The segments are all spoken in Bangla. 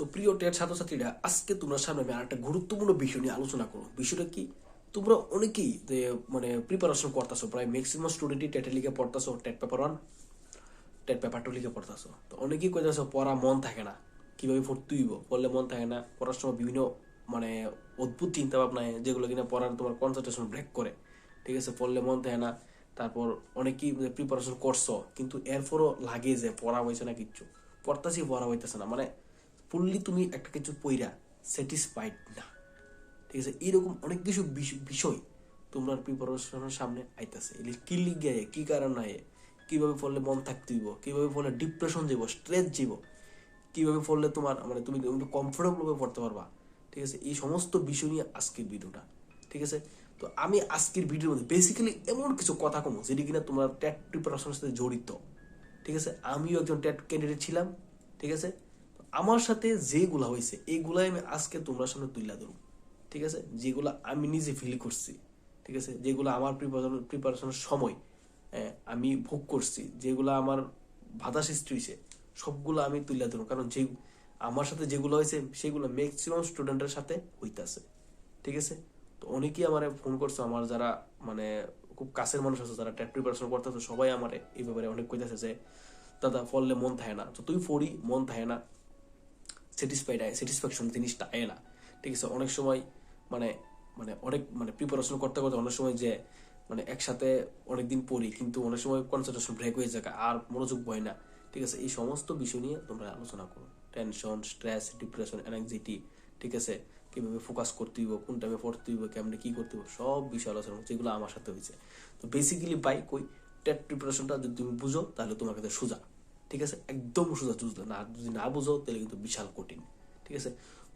তো প্রিয় টেট ছাত্রছাত্রীরা, আজকে তোমরা সামনে আমি আরেকটা গুরুত্বপূর্ণ বিষয় নিয়ে আলোচনা করো বিষয়টা কি? তোমরা অনেকেই মানে প্রিপারেশন করতেছো, প্রায় ম্যাক্সিমাম স্টুডেন্টই টেটের লিখে পড়তেছো, TET paper one TET paper two লিগে পড়তেছো। তো অনেকেই কইতেছো পড়া মন থাকে না। কীভাবে পড়তে হইব? পড়লে মন থাকে না, পড়ার সময় বিভিন্ন মানে অদ্ভুত চিন্তা ভাবনায় যেগুলো কিনা পড়ার তোমার কনসেন্ট্রেশন ব্রেক করে। ঠিক আছে? পড়লে মন থাকে না, তারপর অনেকেই প্রিপারেশন করছ, কিন্তু এরপরও লাগে যে, পড়া হয়েছে না কিচ্ছু। পড়তাছি, পড়া হইতেছে না। মানে পড়লি তুমি একটা কিছু পইরা স্যাটিসফাইড না। ঠিক আছে? এরকম অনেক কিছু বিষ- বিষয় তোমার প্রিপারেশনের সামনে আইতাছে। এগুলি কি লিগে কি কারণ আয়ে? কীভাবে পড়লে মন থাকতে দিব কীভাবে পড়লে ডিপ্রেশন যাব স্ট্রেস যাব কীভাবে পড়লে তোমার মানে তুমি কমফোর্টেবল ভাবে পড়তে পারবা? ঠিক আছে? এই সমস্ত বিষয় নিয়ে আজকের ভিডিওটা। ঠিক আছে? তো আমি আজকের ভিডিওর মধ্যে বেসিক্যালি এমন কিছু কথা কমো যেটি কিনা তোমার ট্যাট প্রিপারেশনের সাথে জড়িত। ঠিক আছে? আমিও একজন ট্যাট ক্যান্ডিডেট ছিলাম। ঠিক আছে? আমার সাথে যেগুলা হয়েছে এইগুলাই আমি আজকে তোমরা সামনে তুলে ধরবো। ঠিক আছে? যেগুলো আমি নিজে ফিল করছি, ঠিক আছে? যেগুলো আমার প্রিপারেশন প্রিপারেশনের সময় আমি ভোগ করছি, যেগুলো আমার বাধা সৃষ্টি হয়েছে, সবগুলো আমি তুলে ধরবো। কারণ যে, আমার সাথে যেগুলো হয়েছে, সেগুলো ম্যাক্সিমাম স্টুডেন্টের সাথে হইতাছে। ঠিক আছে? তো অনেকেই আমার ফোন করছে, আমার যারা মানে খুব কাছের মানুষ আছে, যারা ট্যাট প্রিপারেশন করতেছে, সবাই আমার এই ব্যাপারে অনেক কইতাছে যে, দাদা, পড়লে মন থাকে না। তো তুই পড়ি, মন থাকে না। স্যাটিসফাইড স্যাটিসফ্যাকশন জিনিসটা আয় না। ঠিক আছে, অনেক সময় মানে মানে অনেক মানে প্রিপারেশন করতে করতে অনেক সময় যে মানে একসাথে অনেকদিন পড়ি, কিন্তু অনেক সময় কনসেন্ট্রেশন ব্রেক হয়ে যায়, আর মনোযোগ বয় না। ঠিক আছে, এই সমস্ত বিষয় নিয়ে তোমরা আলোচনা করো। টেনশন স্ট্রেস ডিপ্রেশন অ্যাংজাইটি ঠিক আছে, কীভাবে ফোকাস করতে হইব, কোন টাইমে পড়তে হইব, কেমনে কী করতে হইব, সব বিষয় আলোচনা যেগুলো আমার সাথে হয়েছে। তো বেসিক্যালি বাইক ওই টেট প্রিপারেশনটা যদি তুমি বুঝো, তাহলে তোমার কাছে সোজা। ঠিক আছে? একদম সোজা বুঝলে? না, যদি না বুঝো, তাহলে কিন্তু বিশাল কঠিন, ঠিক আছে?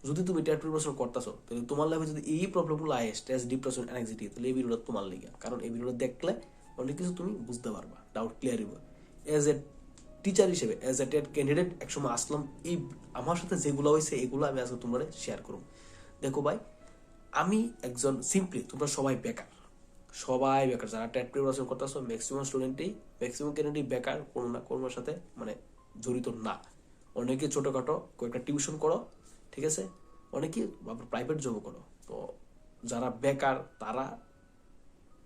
যদি তুমি টেট প্রিপারেশন করতেছো, তাহলে তোমার লাইফে যদি এই প্রবলেমগুলো আয় স্ট্রেস ডিপ্রেশন অ্যাংজাইটি তাহলে এই ভিডিওটা তোমার লেগে কারণ এই ভিডিওটা দেখলে অনেক কিছু তুমি বুঝতে পারবা ডাউট ক্লিয়ার হইব। এজ এ টিচার হিসেবে এজ এ টেট ক্যান্ডিডেট একসময় আসলাম, এই আমার সাথে যেগুলো হয়েছে, এগুলো আমি আজকে তোমরা শেয়ার করব। দেখো ভাই, আমি একজন সিম্পলি তোমরা সবাই বেকার। সবাই বেকার, যারা টেট প্রিপারেশন করতেছো ম্যাক্সিমাম স্টুডেন্টই ম্যাক্সিমাম ক্যান্ডিডেট বেকার, কোনো না কোনোর সাথে মানে জড়িত না। অনেকে ছোটখাটো কয়েকটা টিউশন করো, ঠিক আছে? অনেকে আবার প্রাইভেট জবও করো। তো যারা বেকার, তারা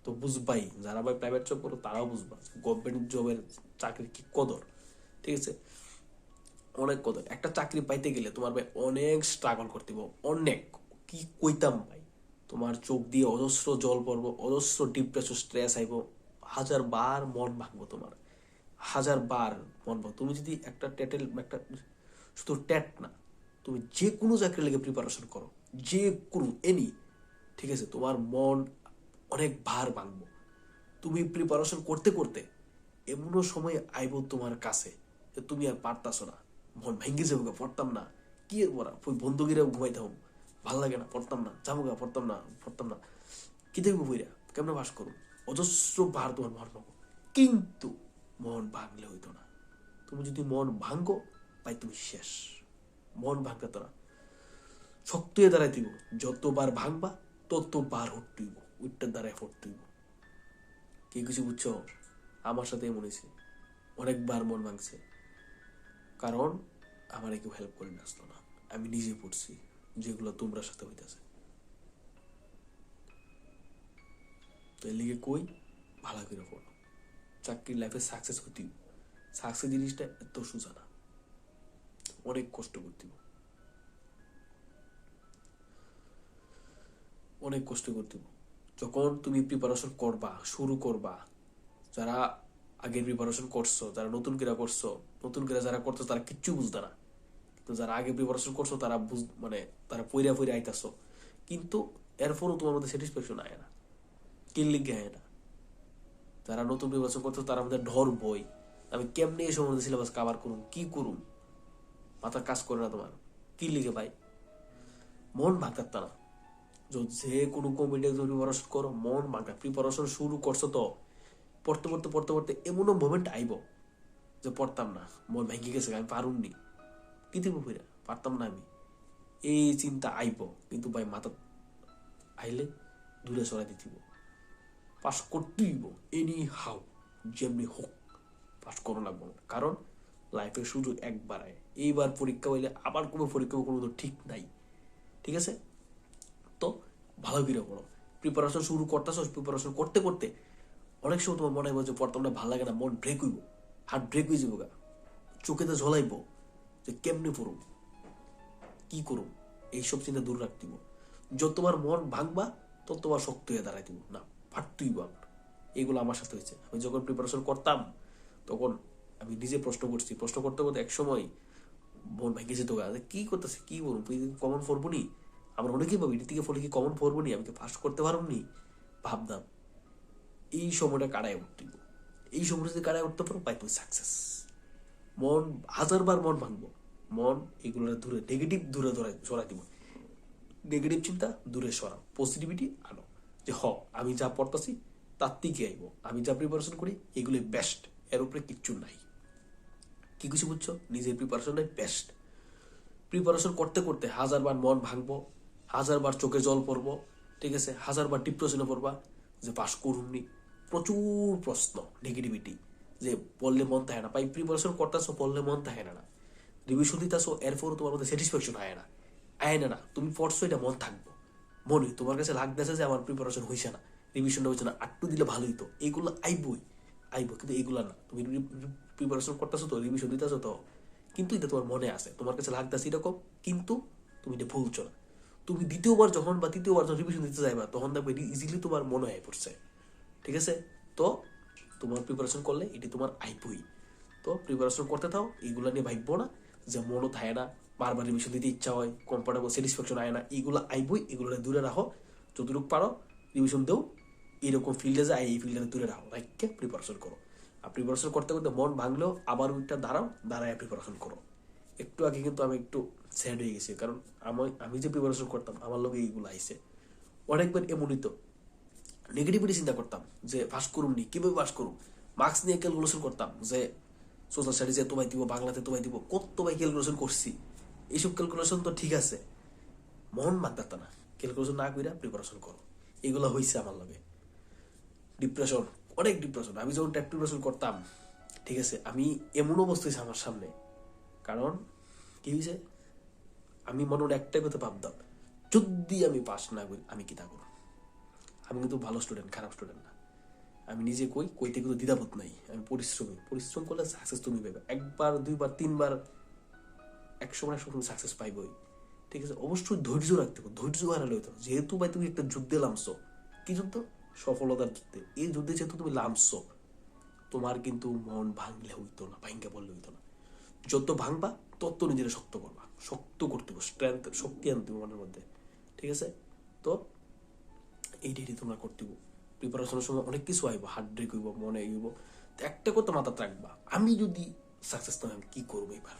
তো বুঝবাই। যারা ভাই প্রাইভেট জব করো, তারাও বুঝবা গভর্নমেন্ট জবের চাকরির কি কদর, ঠিক আছে? অনেক কদর। একটা চাকরি পাইতে গেলে তোমার ভাই অনেক স্ট্রাগল করতে অনেক। কি কইতাম ভাই? তোমার চোখ দিয়ে অজস্র জল পড়ব, অজস্র ডিপ্রেশন স্ট্রেস আইব হাজার বার মন ভাঙবো তোমার হাজার বার মন ভাঙবো। তুমি যদি একটা টেটেল একটা শুধু টেট না, তুমি যে কোনো চাকরি লেগে প্রিপারেশন করো যে কোনো এনি ঠিক আছে, তোমার মন অনেক ভার ভাঙবো। তুমি প্রিপারেশন করতে করতে এমনও সময় আইব তোমার কাছে যে তুমি আর পারতাছো না, মন ভেঙে যাব, পড়তাম না, কি এর ওই বন্ধুগিরা ঘুমাইতাম ভালো লাগে না, পড়তাম না, যাব গা, পড়তাম না পড়তাম না। কি দেখব বইরা? কেমন বাস করুন অজস্র বার তোমার মন ভাঙো কিন্তু মন ভাঙলে হইতো না। তুমি যদি মন ভাঙ্গো ভাই তুমি শেষ। মন ভাঙতে না। শক্ত হয়ে দাঁড়াই দিব যতবার ভাঙবা, ততবার হট্টুইব ওইটার দ্বারাই হট্টুইব কি কিছু বুঝছ? আমার সাথে এমন হয়েছে। অনেকবার মন ভাঙছে। কারণ আমার কেউ হেল্প করে আসলো না। আমি নিজে পড়ছি। যেগুলো তোমরা সাথে হইতেছে। তো লিগে কই, ভালো করে পড়ো। চাকরির লাইফে সাকসেস হইতে সাকসেস জিনিসটা এত সোজা না। অনেক কষ্ট করতে অনেক কষ্ট করতে যখন তুমি প্রিপারেশন করবা, শুরু করবা, যারা আগের প্রিপারেশন করছ, যারা নতুন কিরা করছ, নতুন কিরা যারা করছ, তারা কিচ্ছু বুঝতে না। কিন্তু যারা আগে প্রিপারেশন করছ, তারা বুঝ মানে তারা পইরা পইরা আইতাছো। কিন্তু এরপরও তোমার মধ্যে স্যাটিসফ্যাকশন আয় না। কিল্লিগে আয় না। যারা নতুন প্রিপারেশন করছ, তার মধ্যে ঢর বই আমি কেমনে এই সময় সিলেবাস কাভার করুম, কি করুম? মাথা কাজ করে না তোমার। কি লিখে ভাই। মন ভাঙতে না। য- কোনো কমিটি প্রিপারেশন করো, মন ভাঙা। প্রিপারেশন শুরু করছ তো, পড়তে পড়তে পড়তে পড়তে এমনও মোমেন্ট আইব যে পড়তাম না। মন ভেঙে গেছে, আমি পারুমনি কি দিব ফিরে পারতাম না আমি। এই চিন্তা আইব, কিন্তু ভাই মাথা আইলে দূরে সরাই দিতিব পাস করতেইব এনি হাউ যেমনি হোক, পাস করো লাগবো না। কারণ লাইফের সুযোগ একবার আয়। এইবার পরীক্ষা হইলে আবার কোনো পরীক্ষা কোনো তো ঠিক নাই। ঠিক আছে? তো ভালো করে পড়ো। প্রিপারেশন শুরু করতেছো প্রিপারেশন করতে করতে অনেক সময় তোমার মনে হয় যে পড়তাম না ভালো লাগে না, মন ব্রেক হইব। হার্ট ব্রেক হয়ে যাব গা। চোখেতে ঝলাইব। যে কেমনে পড়ুম? কি করুম? এইসব চিন্তা দূর রাখতিব যত তোমার মন ভাঙবা, তত তোমার শক্ত হয়ে দাঁড়াই দিব না, ফাটতুই বা এগুলো আমার সাথে হয়েছে। আমি যখন প্রিপারেশন করতাম, তখন আমি নিজে প্রশ্ন করছি। প্রশ্ন করতে করতে এক সময় মন ভেঙে যেত কি করতেছে? কি বলুন কমন পড়ব নি আমরা অনেকেই ভাবি, এটি ফলে কি কমন পড়ব নি আমি ফার্স্ট করতে পারব নি ভাবতাম, এই সময়টা কাটায় উঠতে এই সময়টা যদি কাটায় উঠতে পারো পাই সাকসেস মন, হাজারবার মন ভাঙবো। মন এগুলো দূরে নেগেটিভ দূরে ধরে সরাই দিব নেগেটিভ চিন্তা দূরে সরা পজিটিভিটি আনো যে হ, আমি যা পড়তাছি, তার থেকে আইব। আমি যা প্রিপারেশন করি এগুলি বেস্ট এর উপরে কিচ্ছু নাই। কি কিছু বুঝছ? নিজের প্রিপারেশনটাই বেস্ট প্রিপারেশন করতে করতে হাজারবার মন ভাঙবো, হাজারবার চোখে জল পড়ব, ঠিক আছে? হাজারবার ডিপ্রেশনে পড়বা, যে পাশ করুননি। প্রচুর প্রশ্ন নেগেটিভিটি যে পড়লে মন থাকে না। পাই প্রিপারেশন করতেছো পড়লে মন থাকে না। রিভিশন দিতেছো এরপরও তোমার মধ্যে স্যাটিসফ্যাকশন আয় না। আয় না না, তুমি পড়ছো এটা মন থাকব। মনে, তোমার কাছে লাগতেছে যে আমার প্রিপারেশন হয়েছে না। রিভিশনটা হয়েছে না, আটটু দিলে ভালোই তো। এইগুলো আইবই, আইব, কিন্তু এইগুলা না। তুমি প্রিপারেশন করতেছো তো রিভিশন দিতেছো তো। কিন্তু এটা তোমার মনে আছে, তোমার কাছে লাগতেছে এরকম, কিন্তু তুমি এটা ভুলছো না। তুমি দ্বিতীয়বার যখন বা তৃতীয়বার যখন রিভিশন দিতে যাইবা, তখন দেখবে ইজিলি তোমার মনে হয়ে পড়ছে। ঠিক আছে? তো তোমার প্রিপারেশন করলে এটি তোমার আইবই। তো প্রিপারেশন করতে থাও এইগুলা নিয়ে ভাববো না। যে মনও থাকে না, বারবার রিভিশন দিতে ইচ্ছা হয় কমফোর্টেবল স্যাটিসফ্যাকশন আয় না এইগুলো আইবই এগুলো দূরে রাখো। যতটুকু পারো রিভিশন দেও। এরকম ফিল্ডে যায় এই ফিল্ডে দূরে রাখো। রাখকে প্রিপারেশন করো? আর প্রিপারেশন করতে করতে মন ভাঙলেও আবার ওইটা দাঁড়াও, দাঁড়ায় প্রিপারেশন করো। একটু আগে কিন্তু আমি একটু স্যাড হয়ে গেছি, কারণ আমি আমি যে প্রিপারেশন করতাম, আমার লোক এইগুলো আইসে। অনেকবার এমনই তো। নেগেটিভিটি চিন্তা করতাম যে পাস করুম নি? কীভাবে পাস করুম মার্কস নিয়ে ক্যালকুলেশন করতাম যে সোশ্যাল স্টাডিজে তোমায় দিব, বাংলাতে তোমায় দিব, কত ভাই ক্যালকুলেশন করছি? এইসব ক্যালকুলেশন তো ঠিক আছে। মন মানতে না। ক্যালকুলেশন না কইরা প্রিপারেশন করো। এগুলো হয়েছে আমার লগে। ডিপ্রেশন অনেক ডিপ্রেশন আমি যখন ট্যাপ প্রিপারেশন করতাম, ঠিক আছে, আমি এমন অবস্থা হয়েছে আমার সামনে। কারণ, কি হয়েছে আমি মনে মনে একটাই কথা ভাবতাম, যদি আমি পাস না করি, আমি কি তা করব? আমি কিন্তু ভালো স্টুডেন্ট খারাপ স্টুডেন্ট না। আমি নিজে কই, কইতে কিন্তু দ্বিধাবোধ নাই। আমি পরিশ্রমী। পরিশ্রম করলে সাকসেস তুমি পাবে একবার, দুইবার, তিনবার এক সময় এক সময় সাকসেস পাইবই। ঠিক আছে? অবশ্যই ধৈর্য রাখতে হবে। ধৈর্য হারালে হইতো যেহেতু ভাই তুমি একটা যুদ্ধে নামছো কি যুদ্ধ? সফলতার যুদ্ধে। এই যুদ্ধে যেহেতু তুমি নামছো তোমার কিন্তু মন ভাঙলে হইতো না ভাঙ্গে বললে হইতো না। যত ভাঙবা, তত নিজেরা শক্ত করবা। শক্ত করতে হবে। স্ট্রেংথ শক্তি আনতে মনের মধ্যে। ঠিক আছে? তো, এইটাই তোমরা করতে প্রিপারেশনের সময় অনেক কিছু আইব হার্ট ব্রেক হইব, মনে হইব। তো একটা কথা মাথাতে রাখবা, আমি যদি সাকসেস না আমি কি করব এবার?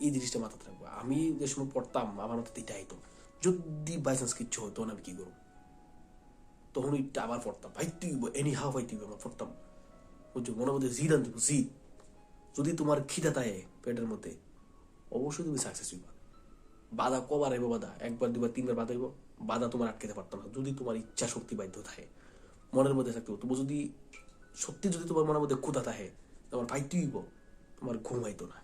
এই জিনিসটা মাথাতে রাখব। আমি যে সময় পড়তাম, আমার মাথাতে এটা আইতো। যদি বাই চান্স কিচ্ছু হতো তখন আমি কি করব? তখন ওইটা আবার পড়তাম। ভাই তুই এনি হাও ভাই তুই আমার পড়তাম। বুঝছ? মনে মধ্যে জিদ আনতে জিদ। যদি তোমার খিদা থাকে পেটের মধ্যে, অবশ্যই তুমি সাকসেস হইবা। বাধা কবার আইব বাধা? একবার, দুবার, তিনবার বাধা হইব বাধা তোমার আটকাতে পারতো না। যদি তোমার ইচ্ছা শক্তি বাধ্য থাকে, মনের মধ্যে থাকতে তবু যদি সত্যি যদি তোমার মনের মধ্যে ক্ষুধা থাকে, তোমার ভাই তুই তোমার ঘুম আইতো না।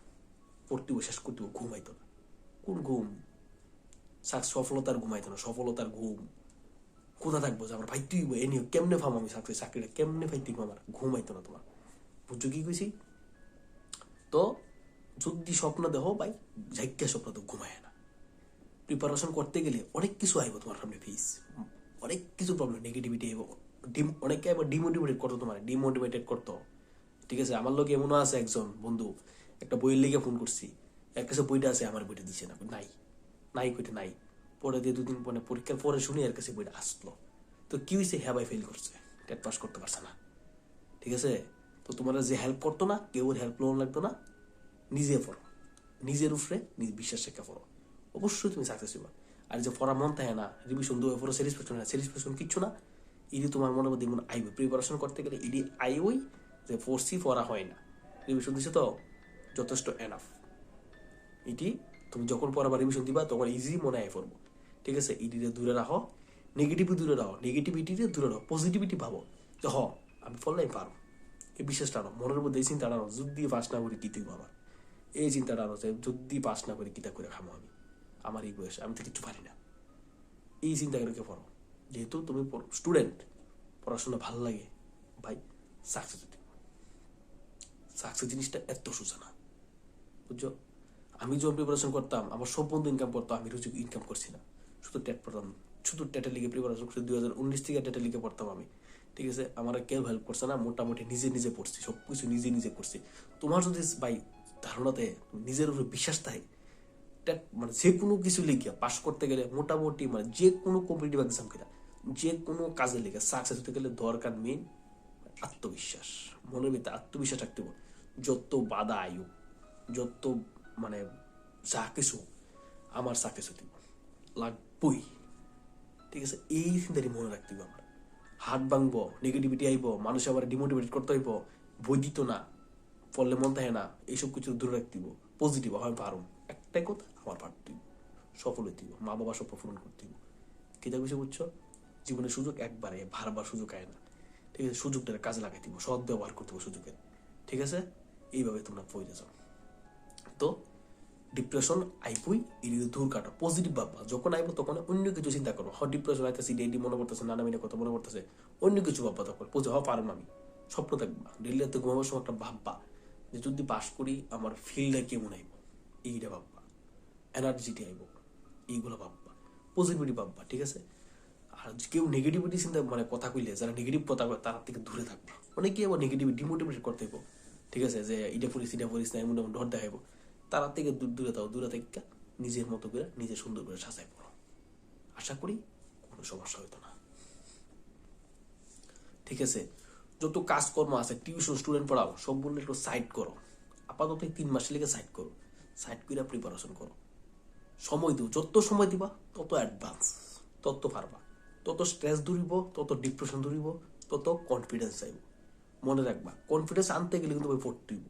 পড়তে শেষ করতে ঘুমাইতো না। কোন ঘুম? সফলতার ঘুমাইতো না। সফলতার ঘুম। কোথা থাকব যে আমার ভাই তুই এ নিয়ে কেমনে ফাম আমি চাকরি চাকরিটা কেমনে ভাই তুই আমার? ঘুমাইতো না তোমার। বুঝছ কি কইছি? তো যদি স্বপ্ন দেহ ভাই ঝাইকা স্বপ্ন তো ঘুমায় না। প্রিপারেশন করতে গেলে অনেক কিছু আইব তোমার সামনে ফিস অনেক কিছু প্রবলেম নেগেটিভিটি আইব। ডিম অনেকে আবার ডিমোটিভেটেড করতো তোমার ডিমোটিভেটেড করতো। ঠিক আছে, আমার লোক এমনও আছে একজন বন্ধু, একটা বইয়ের লেগে ফোন করছি। এর কাছে বইটা আছে, আমার বইটা দিছে না, নাই নাই কইটা নাই। পরে দিয়ে দুদিন মানে পরীক্ষার পরে শুনি এর কাছে বইটা আসলো। তো কি হয়েছে হ্যাঁ ভাই ফেল করছে টেট পাস করতে পারছে না। ঠিক আছে, তো তোমার যে হেল্প করতো না কেউ হেল্প লোন লাগতো না, নিজে পড়ো। নিজের উপরে নিজে বিশ্বাস রেখে পড়ো। অবশ্যই তুমি সাকসেস হইবা। আর যে পড়া মন থাকে না রিভিশন দেওয়া পড়ো স্যাটিসফ্যাকশন না স্যাটিসফ্যাকশন কিচ্ছু না, এটি তোমার মনে মধ্যে মনে আইবে। প্রিপারেশন করতে গেলে এটি আইবই যে ফোর্সি পড়া হয় না। রিভিশন দিছে তো, যথেষ্ট এনাফ এটি তুমি যখন পড়াবার রিভিশন দিবা, তখন ইজি মনে আয় পড়ব। ঠিক আছে? এটিতে দূরে রাখো। নেগেটিভ দূরে রাখো। নেগেটিভিটিতে দূরে রাখো। পজিটিভিটি ভাবো। যে হ, আমি আমি পারব। এই বিশ্বাসটা আনো। মনের মধ্যে এই চিন্তাটা আনো। যদি পাস না করি কি তুই আমার এই চিন্তাটা আনো যে যদি পাস না করি কিতা করে খামো আমি। আমার এই বয়সে, আমি তো কিছু পারি না। এই চিন্তা কে পড়ো যেহেতু তুমি স্টুডেন্ট পড়াশোনা ভালো লাগে, ভাই সাকসেস সাকসেস জিনিসটা এত সোজা না। বুঝছ? আমি যখন প্রিপারেশন করতাম, আমার সব বন্ধু ইনকাম করতো, আমি রুচি ইনকাম করছি না। শুধু টেট পড়তাম, শুধু টেটের লিগে প্রিপারেশন করছি, দুই হাজার উনিশ থেকে টেটের লিগে পড়তাম আমি। ঠিক আছে? আমার কেউ হেল্প করছে না, মোটামুটি নিজে নিজে পড়ছি সব কিছু নিজে নিজে করছি। তোমার যদি ভাই ধারণাতে নিজের উপরে বিশ্বাস থাকে টেট মানে যে কোনো কিছু লিখিয়া পাস করতে গেলে মোটামুটি মানে যে কোনো কম্পিটিটিভ এক্সাম কিনা, যে কোনো কাজে লিখে সাকসেস হতে গেলে দরকার মেন আত্মবিশ্বাস, মনের ভিতরে আত্মবিশ্বাস রাখতে হবে। যত বাধা আয়ু, যত মানে যা কিছু আমার সাকসেস হতে। লাগবই। ঠিক আছে? এই চিন্তাটি মনে রাখতে হবে আমার। হাত ভাঙবো নেগেটিভিটি আইব, মানুষ আবার ডিমোটিভেট করতে হইব বই দিত না, পড়লে মন থাকে না, এইসব কিছু দূরে রাখতে পজিটিভ আমি পারুম একটাই কথা? আমার পারতে হইব সফল হইতে মা বাবা স্বপ্ন পূরণ করতে কেটা কিছু বুঝছ? জীবনের সুযোগ একবারে বারবার সুযোগ আয় না। ঠিক আছে? সুযোগটা কাজে লাগাই দিব সদ ব্যবহার করতে হবে সুযোগের। ঠিক আছে? এইভাবে তোমরা পড়ে যাও। তো ডিপ্রেশন আইপুই এটি দূর কাটো। পজিটিভ ভাববা যখন আইবো তখন অন্য কিছু চিন্তা করব হ ডিপ্রেশন আইতেছি, ডেইলি মনে করতেছে নানা মিনে কথা মনে করতেছে অন্য কিছু ভাববা তখন। পুজো হওয়া পারব আমি। স্বপ্ন দেখবা। ডেইলি তো ঘুমাবার সময় একটা ভাববা যে যদি পাস করি, আমার ফিলটা কেমন আইব? এইটা ভাববা। এনার্জিটি আইব। এইগুলো ভাববা। পজিটিভিটি ভাববা, ঠিক আছে? আর কেউ নেগেটিভিটি চিন্তা মানে কথা কইলে, যারা নেগেটিভ কথা কয়, তার থেকে দূরে থাকবা। অনেকে আবার নেগেটিভ ডিমোটিভেট করতে হইব, ঠিক আছে? যে এটা পড়িস এটা পড়িস না, এমন এমন ডর দেখাইব। তারা থেকে দূর থাও দূরে থেকে নিজের মতো করে, নিজে সুন্দর করে সাজাই পড়ো। আশা করি কোনো সমস্যা হইতো না। ঠিক আছে? যত কাজকর্ম আছে টিউশন স্টুডেন্ট পড়াও সবগুলো একটু সাইড করো। আপাতত তিন মাসের লেগে সাইড করো। সাইড করে প্রিপারেশন করো। সময় দিও। যত সময় দিবা, তত অ্যাডভান্স তত পারবা। তত স্ট্রেস দূরিব তত ডিপ্রেশন দূরিব তত কনফিডেন্স চাইব। মনে রাখবা কনফিডেন্স আনতে গেলে কিন্তু বই পড়তে হইব।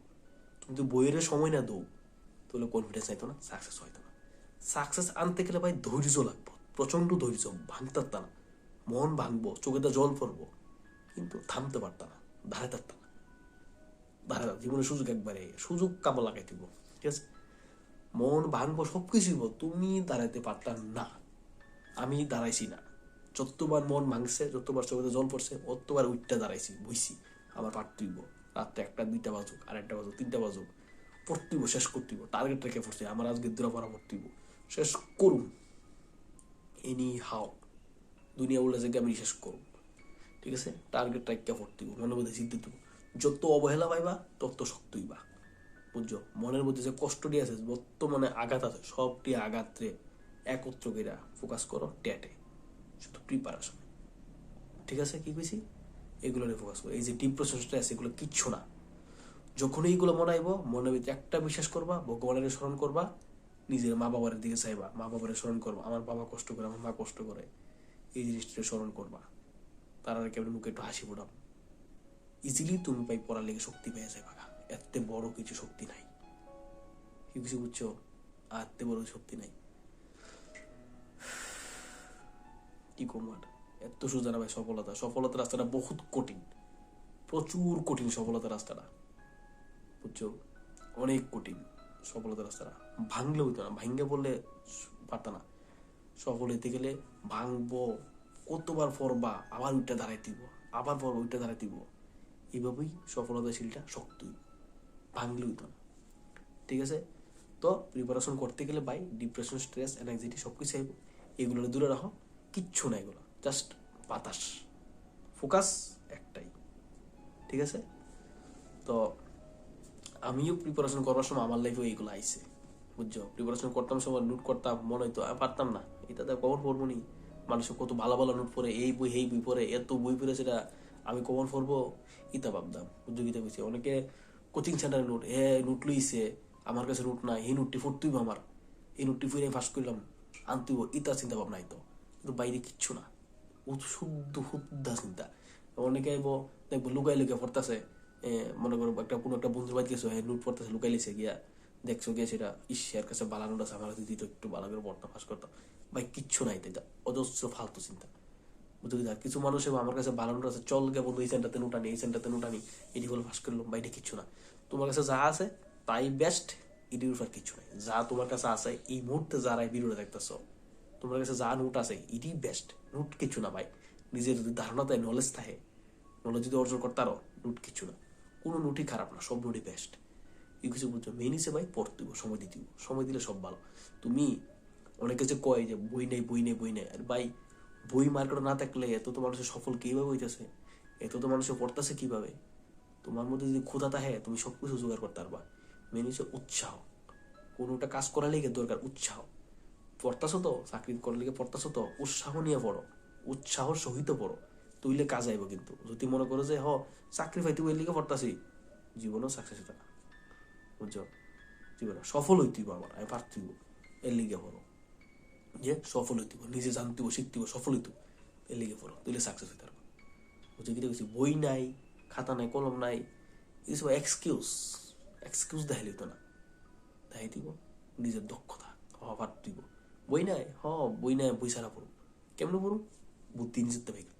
তুমি যদি বইয়ের সময় না দৌ তাহলে কনফিডেন্স আইতো না সাকসেস হইতো না। সাকসেস আনতে গেলে ভাই ধৈর্য লাগবে, প্রচণ্ড ধৈর্য ভাঙতে পারত না মন ভাঙবো চোখে জল পড়ব, কিন্তু থামতে পারত না ধারে থাকত না। ধারে জীবনে সুযোগ একবারে, সুযোগ কামো লাগাই দিব, ঠিক আছে? মন ভাঙবো সব কিছুই তুমি দাঁড়াইতে পারতাম না। আমি দাঁড়াইছি না। যতবার মন ভাঙছে, যতবার চোখে জল পড়ছে, অতবার উঠটা দাঁড়াইছি, বইছি। আমার পারতেইব রাত্রে একটা, দুইটা বাজুক, আর একটা বাজুক, তিনটা বাজুক। পড়তেইব শেষ করতেইব টার্গেট রেখে পড়ছে, আমার আজকে দূরা পড়া পড়তেইব শেষ করুন এনি হাও দুনিয়া বলে যে আমি শেষ করুন ঠিক আছে? টার্গেট রেখে পড়তেইব মনের মধ্যে দিব যত অবহেলা পাইবা, তত শক্ত হইবা। বুঝছ? মনের মধ্যে যে কষ্টটি আছে, বর্তমানে আঘাত আছে, সবটি আঘাতরে একত্র করে ফোকাস করো ট্যাটে শুধু প্রিপারেশন ঠিক আছে, কি কইছি? এগুলো নিয়ে ফোকাস করো। এই যে ডিপ্রেশন স্ট্রেস এগুলো কিচ্ছু না। যখন এইগুলো মনে আইব, মনের ভিতরে একটা বিশ্বাস করবা, ভগবানের স্মরণ করবা, নিজের মা বাবার দিকে চাইবা মা বাবার স্মরণ করবা। আমার বাবা কষ্ট করে, আমার মা কষ্ট করে, এই জিনিসটা স্মরণ করবা। তার আর কেমন মুখে একটু হাসি ফোটাম ইজিলি তুমি পাই পড়ার লেগে শক্তি পেয়ে যাবে এত বড় কিছু শক্তি নাই। কিছু বুঝছ? আর বড় শক্তি নাই। কি করব? এত সোজা ভাই সফলতা। সফলতার রাস্তাটা বহুত কঠিন। প্রচুর কঠিন সফলতার রাস্তাটা। বুঝছ? অনেক কঠিন সফলতার রাস্তাটা। ভাঙলে হইতো না। ভাঙ্গে বললে পারত না। সফল হইতে গেলে ভাঙবো, কতবার পড়বা আবার উইটা দাঁড়াই দিব, আবার পড়বা উইটা দাঁড়াই দিব। এইভাবেই সফলতাশীলটা শক্তই ভাঙলে হইতো না ঠিক আছে? তো প্রিপারেশন করতে গেলে বাই ডিপ্রেশন স্ট্রেস অ্যাংজাইটি সব কিছু এগুলো দূরে রাখো, কিচ্ছু না এগুলো জাস্ট বাতাস। ফোকাস একটাই। ঠিক আছে? তো আমিও প্রিপারেশন করার সময় আমার লাইফেও এইগুলো আইসে বুঝছ? প্রিপারেশন করতাম সময় নোট করতাম, মনে হইতো পারতাম না। এটাতে কখন পড়ব নি। মানুষের কত ভালো ভালো নোট পড়ে, এই বই এই বই পড়ে, এত বই পড়ে সেটা আমি কখন পড়ব ইতা ভাবতাম। বুঝছ গীতা অনেকে কোচিং সেন্টারে নোট এ নোট লইছে, আমার কাছে নোট নাই, এই নোটটি ফুটতেইব আমার। এই নোটটি ফুটে ফাঁস করলাম, আনতেইব, ইতা চিন্তা ভাবনা হইতো কিন্তু বাইরে কিচ্ছু না। ও শুদ্ধ শুদ্ধ চিন্তা। অনেকে আইব, দেখব লুকাই লুকাই পড়তেছে মনে করো একটা, কোনো একটা বন্ধুর বাড়ি গেছো হ্যাঁ নোট পড়তেছে, লুকাই লিছে গিয়া, দেখছ গিয়া সেটা ঈশ্বর কাছে বালা নোট আছে আমার হাতে দিত একটু ভালো করে পড়তাম ফাঁস করতাম ভাই, কিচ্ছু নাই তাই অজস্র ফালতু চিন্তা। বুঝতে কি কিছু মানুষ আমার কাছে নোট আছে, চল গে বন্ধু, এই সেন্টারতে নোট আনি, এই সেন্টারতে নোট আনি। এটি বলে ফাঁস করলাম বা এটা কিচ্ছু না। তোমার কাছে যা আছে, তাই বেস্ট এটির উপর কিচ্ছু নাই। যা তোমার কাছে আছে, এই মুহূর্তে যারা এই ভিডিওটা দেখতেছো, তোমার কাছে যা নোট আছে এটি বেস্ট নোট কিছু না ভাই। নিজের যদি ধারণা দেয় নলেজ থাকে নলেজ যদি অর্জন করতে পারো, নোট কিছু না। কোনো নোটই খারাপ না, সব নোটই বেস্ট এই কিছু বুঝছ মেন হিসেবে ভাই, পড়তে সময় দিতে। সময় দিলে সব ভালো। তুমি অনেকে যে কয় যে, বই নেই বই নেই বই নেই। আর ভাই বই মার্কেটে না থাকলে এত তো মানুষের সফল কীভাবে হইতেছে? এত তো মানুষের পড়তেছে কীভাবে? তোমার মধ্যে যদি ক্ষুধা থাকে, তুমি সব কিছু জোগাড় করতে পারবা। মেন হচ্ছে উৎসাহ। কোনোটা কাজ করার লেগে দরকার উৎসাহ। পড়তাছো তো, চাকরি করার লেগে পড়তাছো তো, উৎসাহ নিয়ে পড়ো। উৎসাহর সহিত পড়ো। তুইলে কাজ আইব কিন্তু। যদি মনে করো যে, হ, চাকরি পাইতে ওই লিগে পড়তাছি, জীবনও সাকসেস না বুঝছ? জীবনে সফল হইতেইব আমার, আমি পারতেইব এর লিগে পড়ো। যে সফল হইতেইব নিজে জানতেইব শিখতেইব সফল হইতেইব এর লিগে পড়ো তুইলে সাকসেস হইতে পারব। বুঝছ কি দেখছি, বই নাই, খাতা নাই, কলম নাই এসব এক্সকিউজ এক্সকিউজ দেখাইলে তো না। দেখাই দিব, নিজের দক্ষতা, হওয়ার দিব। বই নাই, হ, বই নাই, বই ছাড়া পড়ো। কেমনে পড়ো? বুদ্ধি নিজের তো ভেঙে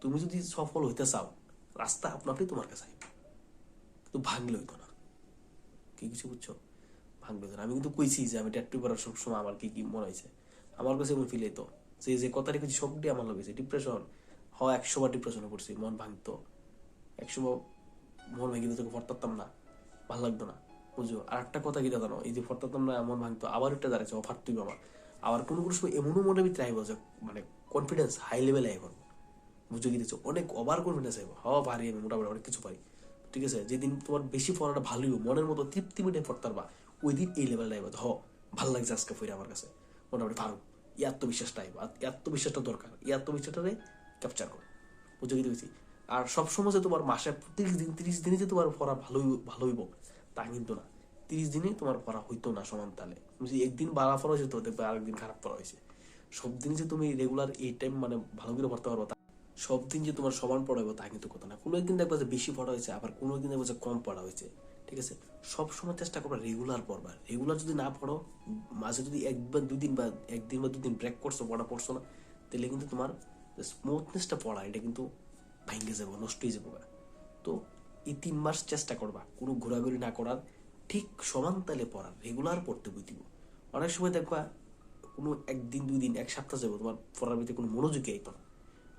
তুমি যদি সফল হইতে চাও, রাস্তা আপনা আপনি তোমার কাছে আইবে। কিন্তু ভাঙলে হইতো না। কি কিছু বুঝছ? না আমি কিন্তু কইছি যে আমি ট্যাটু করার সব সময় আমার কি কি মনে হয়েছে। আমার কাছে এমন ফিল হইতো যে যে কথাটা কিছু সবটি আমার লাগেছে ডিপ্রেশন হ একশো বার ডিপ্রেশনে পড়ছি, মন ভাঙতো। একশো বার মন ভেঙে তোকে পড়তাম না। ভালো লাগতো না বুঝো আর একটা কথা কি জানো? এই যে পড়তাম না, মন ভাঙতো, আবার একটা দাঁড়াচ্ছে অফার তুই আমার। আবার কোনো কোনো সময় এমনও মনে ভিতরে আইব যে মানে কনফিডেন্স হাই লেভেলে আইব বুঝে কি দিচ্ছ অনেক ওভার কনফিডেন্স আইব হওয়া পারি আমি, মোটামুটি অনেক কিছু পারি। ঠিক আছে? যেদিন তোমার বেশি পড়াটা ভালোই মনের মতো তৃপ্তি মিটে পড়তে পারবা ওই দিন এই লেভেলটা আইব হ ভালো লাগছে আজকে ফিরে আমার কাছে। মোটামুটি পারো এই আত্মবিশ্বাসটা আইব এই আত্মবিশ্বাসটা দরকার। এই আত্মবিশ্বাসটারে ক্যাপচার করো। বুঝে কি দিয়েছি আর সবসময় যে তোমার মাসে তিরিশ দিন, তিরিশ দিনে যে তোমার পড়া ভালো হইব- ভালো হইব তা কিন্তু না। তিরিশ দিনে তোমার পড়া হইতো না সমান তালে। তুমি একদিন বাড়া পড়া যেত দেখবে আরেকদিন খারাপ পড়া হয়েছে। সব দিন যে তুমি রেগুলার এই টাইম মানে ভালো করে পড়তে পারব তা সব দিন যে তোমার সমান পড়াবো তা কিন্তু কথা না। কোনো একদিন দেখবা যে বেশি পড়া হয়েছে, আবার কোনো একদিন দেখবা যে কম পড়া হয়েছে। ঠিক আছে? সব সময় চেষ্টা করবা রেগুলার পড়বা। রেগুলার যদি না পড়ো, মাঝে যদি একবার দুদিন বা একদিন বা দুদিন ব্রেক করছ, পড়া পড়ছো না, তাহলে কিন্তু তোমার স্মুথনেসটা পড়া, এটা কিন্তু ভাঙ্গে যাব, নষ্ট হয়ে যাব। তো এই তিন মাস চেষ্টা করবা, কোনো ঘোরাঘুরি না করার, ঠিক সমান তালে পড়ার রেগুলার পড়তে বই দিব। অনেক সময় দেখবা কোনো একদিন দুই দিন এক সপ্তাহ যাব তোমার পড়ার ভিতরে কোনো মনোযোগী আইতো না।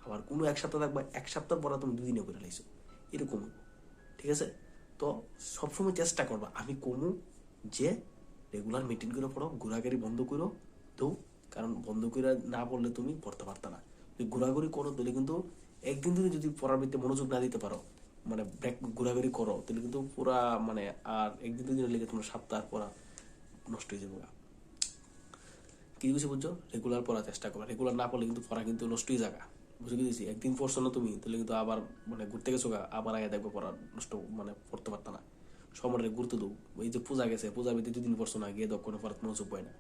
আবার কোনো এক সপ্তাহ দেখবা এক সপ্তাহ পড়া তুমি দুই দিনে করে লাইছো। এরকম ঠিক আছে? তো সবসময় চেষ্টা করবা। আমি কমু যে রেগুলার মিটিং করে পড়ো, ঘোরাঘুরি বন্ধ করো, তো কারণ বন্ধ করে না পড়লে তুমি পড়তে পারতা না। তুমি ঘোরাঘুরি করো, তাহলে কিন্তু একদিন তুমি যদি পড়ার ভিত্তিতে মনোযোগ না দিতে পারো মানে ব্যাক ঘোরাঘুরি করো, তাহলে কিন্তু পুরা মানে আর একদিন দুদিন লেগে তোমার সপ্তাহ পড়া নষ্ট হয়ে যাবে। কি কিছু বুঝছ? রেগুলার পড়ার চেষ্টা করো রেগুলার না পড়লে কিন্তু পড়া কিন্তু নষ্টই জায়গা বুঝে গেছি একদিন পড়ছো না তুমি, তাহলে কিন্তু আবার মানে ঘুরতে গেছো আবার আগে দেখব পড়া নষ্ট মানে পড়তে পারতো না। সময়টা গুরুত্ব দেবো এই যে পূজা গেছে, পূজা ভিতরে দুদিন পড়ছো না, গিয়ে দক্ষিণে পড়ার মনোযোগ পায় না।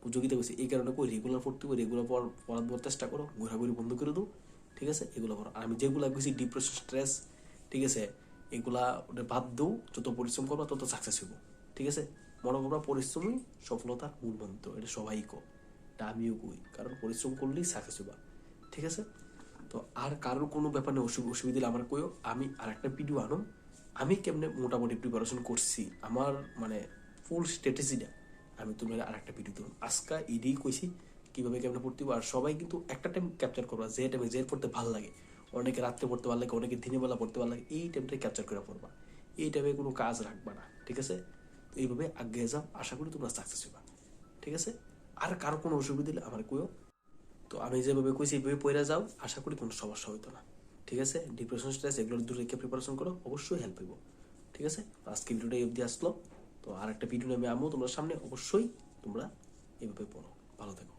পুজো গীতে গেছি এই কারণে কই রেগুলার পড়তে হবে রেগুলার পড়ার পড়ার চেষ্টা করো, ঘোরাঘুরি বন্ধ করে দাও, ঠিক আছে? এগুলো করো। আমি যেগুলো গেছি ডিপ্রেশন স্ট্রেস ঠিক আছে? এগুলা বাদ দাও, যত পরিশ্রম করবা তত সাকসেস হইব, ঠিক আছে? মনে করবা পরিশ্রমই সফলতার মূল মন্ত্র, এটা সবাই কো এটা আমিও কই, কারণ পরিশ্রম করলেই সাকসেস হইবা, ঠিক আছে? তো আর কারোর কোনো ব্যাপার নেই অসুবিধা হলে আমার কইও, আমি আর একটা ভিডিও আনো। আমি কেমনে মোটামুটি প্রিপারেশন করছি, আমার মানে ফুল স্ট্র্যাটেজিটা আমি তোমার আর একটা ভিডিও দেবো আজকা এটাই কইছি, কীভাবে কেমনে পড়তে হবে। আর সবাই কিন্তু একটা টাইম ক্যাপচার করবা, যে টাইমে যে পড়তে ভালো লাগে। অনেকে রাত্রে পড়তে ভালো লাগে, অনেকে দিনের বেলা পড়তে ভালো লাগে। এই টাইমটাই ক্যাপচার করে পড়বা। এই টাইমে কোনো কাজ রাখবা না, ঠিক আছে? তো এইভাবে আগে যাও, আশা করি তোমরা সাকসেস হইবা। ঠিক আছে? আর কারও কোনো অসুবিধা হলে আমার কইও তো আমি যেভাবে কইছি এইভাবে পড়ে যাও, আশা করি কোনো সমস্যা হইতো না। ঠিক আছে? ডিপ্রেশন স্ট্রেস এগুলোর দূরে রেখে প্রিপারেশন করো, অবশ্যই হেল্প হইব। ঠিক আছে? আজকে ভিডিওটা অবধি আসলো। তো আর একটা ভিডিও আমি আমো সামনে অবশ্যই তোমরা এভাবে পড়ো। ভালো থেকো।